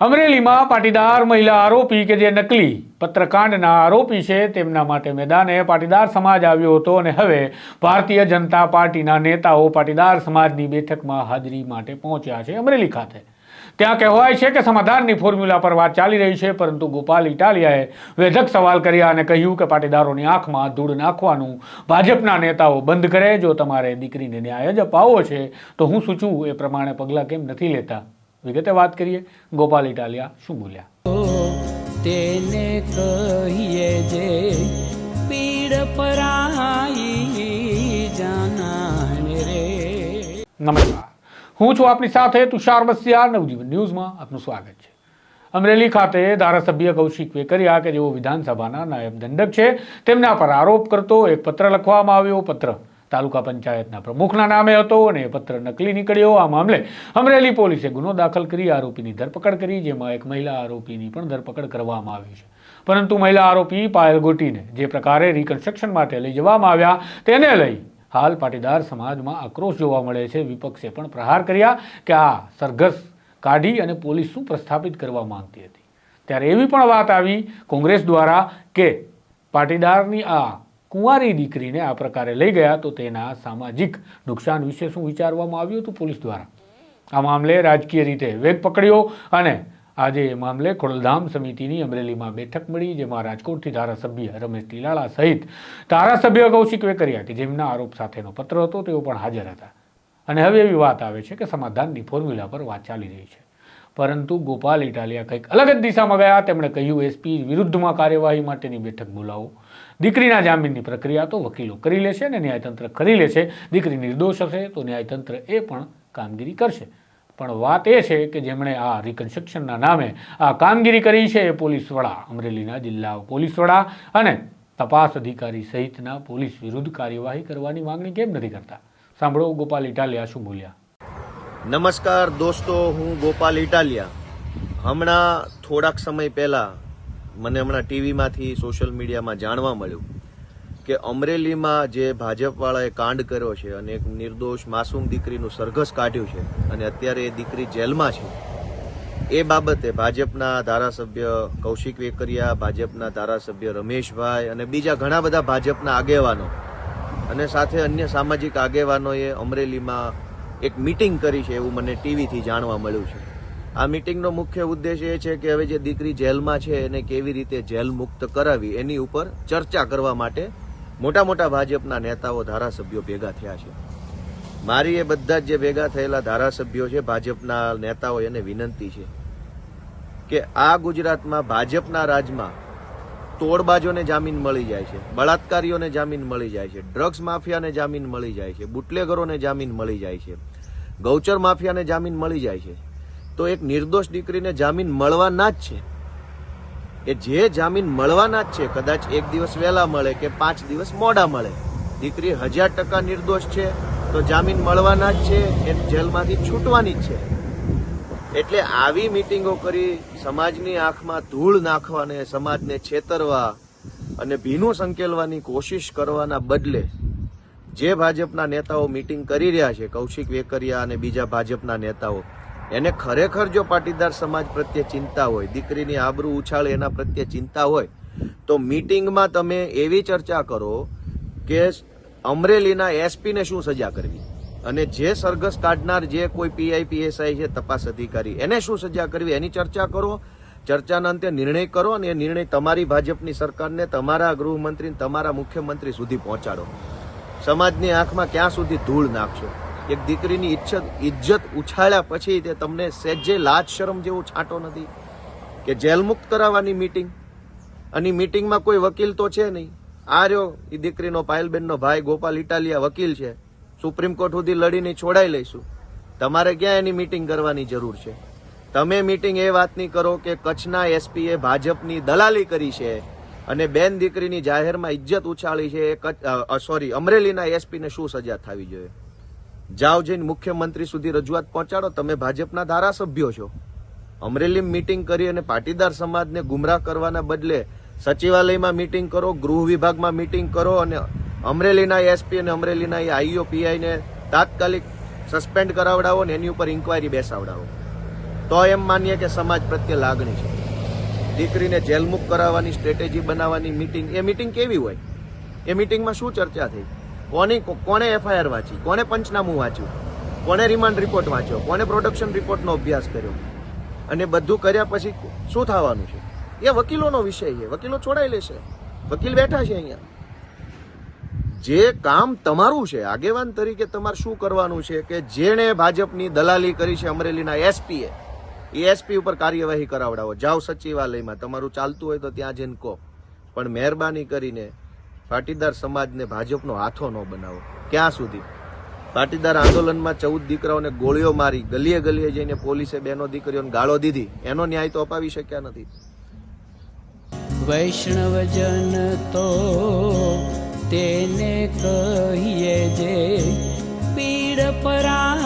અમરેલીમાં પાટીદાર મહિલા આરોપી કે જે નકલી પત્રકાંડના આરોપી છે, તેમના માટે મેદાને પાટીદાર સમાજ આવ્યો હતો અને હવે ભારતીય જનતા પાર્ટીના નેતાઓ પાટીદાર સમાજની બેઠકમાં હાજરી માટે પહોંચ્યા છે અમરેલી ખાતે. ત્યાં કહેવાય છે કે સમાધાનની ફોર્મ્યુલા પર વાત ચાલી રહી છે, પરંતુ ગોપાલ ઇટાલિયાએ વેધક સવાલ કર્યા અને કહ્યું કે પાટીદારોની આંખમાં ધૂળ નાખવાનું ભાજપના નેતાઓ બંધ કરે, જો તમારે દીકરીને ન્યાય જ અપાવવો છે, તો હું સૂચવું એ પ્રમાણે પગલાં કેમ નથી લેતા? વિગતે વાત કરીએ. ગોપાલ ઇટાલિયા શું બોલ્યા? તેને કહીએ જે પીડ પરાઈ જાનાને રે. નમસ્કાર. હું છું આપની સાથે તુષાર બસિયા નવજીવન ન્યૂઝમાં આપનું સ્વાગત છે. અમરેલી ખાતે ધારાસભ્ય કૌશિક વેકરિયા કે જેઓ વિધાનસભાના નાયબ દંડક છે તેમના પર આરોપ કરતો એક પત્ર લખવામાં આવ્યો. પત્ર તાલુકા પંચાયતના પ્રમુખના નામે હતો અને એ પત્ર નકલી નીકળ્યો આ મામલે અમરેલી પોલીસે ગુનો દાખલ કરી આરોપીની ધરપકડ કરી, જેમાં એક મહિલા આરોપીની પણ ધરપકડ કરવામાં આવી છે. પરંતુ મહિલા આરોપી પાયલ ગોટીને જે પ્રકારે રિકન્સ્ટ્રક્શન માટે લઈ જવામાં આવ્યા, તેને લઈ હાલ પાટીદાર સમાજમાં આક્રોશ જોવા મળે છે. વિપક્ષે પણ પ્રહાર કર્યા કે આ સરઘસ કાઢી અને પોલીસ શું પ્રસ્થાપિત કરવા માંગતી હતી. ત્યારે એવી પણ વાત આવી કોંગ્રેસ દ્વારા કે પાટીદારની આ કુંવારી દીકરીને આ પ્રકારે લઈ ગયા તો તેના સામાજિક નુકસાન વિશે શું વિચારવામાં આવ્યું હતું પોલીસ દ્વારા? આ મામલે રાજકીય રીતે વેગ પકડ્યો અને આજે એ મામલે ખોડલધામ સમિતિની અમરેલીમાં બેઠક મળી, જેમાં રાજકોટથી ધારાસભ્ય રમેશ ટીલાળા સહિત ધારાસભ્ય કૌશિક વેકરિયા, કે જેમના આરોપ સાથેનો પત્ર હતો, તેઓ પણ હાજર હતા. અને હવે એવી વાત આવે છે કે સમાધાનની ફોર્મ્યુલા પર વાત ચાલી રહી છે. પરંતુ ગોપાલ ઇટાલિયા કંઈક અલગ જ દિશામાં ગયા. તેમણે કહ્યું એસપી વિરુદ્ધમાં કાર્યવાહી માટેની બેઠક બોલાવો. દીકરીના જામીનની પ્રક્રિયા તો વકીલો કરી લેશે અને ન્યાયતંત્ર કરી લેશે. દીકરી નિર્દોષ હશે તો ન્યાયતંત્ર એ પણ કામગીરી કરશે. પણ વાત એ છે કે જેમણે આ રિકન્સ્ટ્રક્શનના નામે આ કામગીરી કરી છે એ પોલીસ વડા, અમરેલીના જિલ્લા પોલીસ વડા અને તપાસ અધિકારી સહિતના પોલીસ વિરુદ્ધ કાર્યવાહી કરવાની માંગણી કેમ નથી કરતા? સાંભળો ગોપાલ ઇટાલિયા શું બોલ્યા. નમસ્કાર દોસ્તો, હું ગોપાલ ઇટાલિયા. હમણાં થોડાક સમય પહેલાં મને હમણાં ટીવીમાંથી, સોશિયલ મીડિયામાં જાણવા મળ્યું કે અમરેલીમાં જે ભાજપવાળાએ કાંડ કર્યો છે અને એક નિર્દોષ માસૂમ દીકરીનું સરઘસ કાઢ્યું છે અને અત્યારે એ દીકરી જેલમાં છે, એ બાબતે ભાજપના ધારાસભ્ય કૌશિક વેકરિયા, ભાજપના ધારાસભ્ય રમેશભાઈ અને બીજા ઘણા બધા ભાજપના આગેવાનો અને સાથે અન્ય સામાજિક આગેવાનોએ અમરેલીમાં એક મીટિંગ કરી છે એવું મને ટીવીથી જાણવા મળ્યું છે. આ મીટિંગનો મુખ્ય ઉદ્દેશ એ છે કે હવે જે દીકરી જેલમાં છે એને કેવી રીતે જેલ મુક્ત કરાવી એની ઉપર ચર્ચા કરવા માટે મોટા મોટા ભાજપના નેતાઓ ધારાસભ્યો ભેગા થયા છે. મારી એ બધા જ જે ભેગા થયેલા ધારાસભ્યો છે, ભાજપના નેતાઓ એને વિનંતી છે કે આ ગુજરાતમાં ભાજપના રાજમાં તોડબાજોને જામીન મળી જાય છે, બળાત્કારીઓને જામીન મળી જાય છે, ડ્રગ્સ માફિયાને જામીન મળી જાય છે, બુટલેગરોને જામીન મળી જાય છે. ગૌચર માફિયાને જામીન મળી જાય છે. તો એક નિર્દોષ દીકરીને જામીન મળવાના જ છે. એ જે જામીન મળવાના જ છે, કદાચ એક દિવસ વહેલા મળે કે પાંચ દિવસ મોડા મળે. દીકરી હજાર ટકા નિર્દોષ છે, તો જામીન મળવાના જ છે, એ જેલમાંથી છૂટવાની જ છે. એટલે આવી મિટિંગો કરી સમાજની આંખમાં ધૂળ નાખવાને, સમાજને છેતરવા અને ભીનું સંકેલવાની કોશિશ કરવાના બદલે જે ભાજપના નેતાઓ મિટિંગ કરી રહ્યા છે, કૌશિક વેકરિયા અને બીજા ભાજપના નેતાઓ, એને ખરેખર જો પાટીદાર સમાજ પ્રત્યે ચિંતા હોય, દીકરીની આબરૂ ઉછાળે એના પ્રત્યે ચિંતા હોય, તો મિટિંગમાં તમે એવી ચર્ચા કરો કે અમરેલીના એસપીને શું સજા કરવી? અને જે સરઘસ કાઢનાર જે કોઈ પીઆઈ પીએસઆઈ છે, તપાસ અધિકારી, એને શું સજા કરવી? એની ચર્ચા કરો, ચર્ચાના અંતે નિર્ણય કરો અને એ નિર્ણય તમારી ભાજપની સરકારને, તમારા ગૃહમંત્રી તમારા મુખ્યમંત્રી સુધી પહોંચાડો. સમાજની આંખમાં ક્યાં સુધી ધૂળ નાખશો? એક દીકરીની ઇજ્જત ઇજ્જત ઉછાળ્યા પછી તે તમને સહેજે લાજ શરમ જેવો છાંટો નથી કે જેલમુક્ત કરાવવાની મીટિંગ અને મિટિંગમાં કોઈ વકીલ તો છે નહીં. આ રહ્યો એ દીકરીનો પાયલબેનનો ભાઈ ગોપાલ ઇટાલિયા વકીલ છે. સુપ્રીમ કોર્ટ સુધી લડીને છોડાઈ લઈશું. તમારે ક્યાં એની મિટિંગ કરવાની જરૂર છે? તમે મીટિંગ એ વાતની કરો કે કચ્છના એસપીએ ભાજપની દલાલી કરી છે. અને બેન દીકરીની જાહેરમાં ઇજ્જત ઉછાળી છે, એ સોરી, અમરેલીના એસપીને શું સજા થવી જોઈએ? જાઓ જઈને મુખ્યમંત્રી સુધી રજૂઆત પહોંચાડો. તમે ભાજપના ધારાસભ્યો છો. અમરેલી મીટિંગ કરી અને પાટીદાર સમાજને ગુમરાહ કરવાના બદલે સચિવાલયમાં મીટિંગ કરો, ગૃહ વિભાગમાં મીટિંગ કરો અને અમરેલીના એસપી અને અમરેલીના આઈઓ પીઆઈને તાત્કાલિક સસ્પેન્ડ કરાવડાવો ને એની ઉપર ઇન્કવાયરી બેસાવડાવો. તો એમ માનીએ કે સમાજ પ્રત્યે લાગણી છે. દીકરીને જેલમુક્ત કરાવવાની સ્ટ્રેટેજી બનાવવાની મીટિંગ એ મીટિંગ કેવી હોય? એ મીટિંગમાં શું ચર્ચા થઈ? કોની, કોણે એફઆઈઆર વાંચી? કોણે પંચનામું વાંચ્યું? કોણે રિમાન્ડ રિપોર્ટ વાંચ્યો? કોણે પ્રોડક્શન રિપોર્ટનો અભ્યાસ કર્યો? અને બધું કર્યા પછી શું થવાનું છે? એ વકીલોનો વિષય છે. વકીલો છોડાઈ લેશે. વકીલ બેઠા છે અહીંયા. જે કામ તમારું છે, આગેવાન તરીકે તમારે શું કરવાનું છે કે જેણે ભાજપની દલાલી કરી છે અમરેલીના એસપીએ એ એસપી ઉપર કાર્યવાહી કરાવડાવો. જાઓ સચિવાલયમાં. તમારું ચાલતું હોય તો ત્યાં જઈને કહો. પણ મહેરબાની કરીને પાટીદાર સમાજને ભાજપનો હાથો ન બનાવો. ક્યાં સુધી? પાટીદાર આંદોલનમાં ચૌદ દીકરાઓને ગોળીઓ મારી, ગલીએ ગલીએ જઈને પોલીસે બેનો દીકરીઓને ગાળો દીધી. એનો ન્યાય તો અપાવી શક્યા નથી. વૈષ્ણવજન તો તેને કહીએ જે પીડ પરાઈ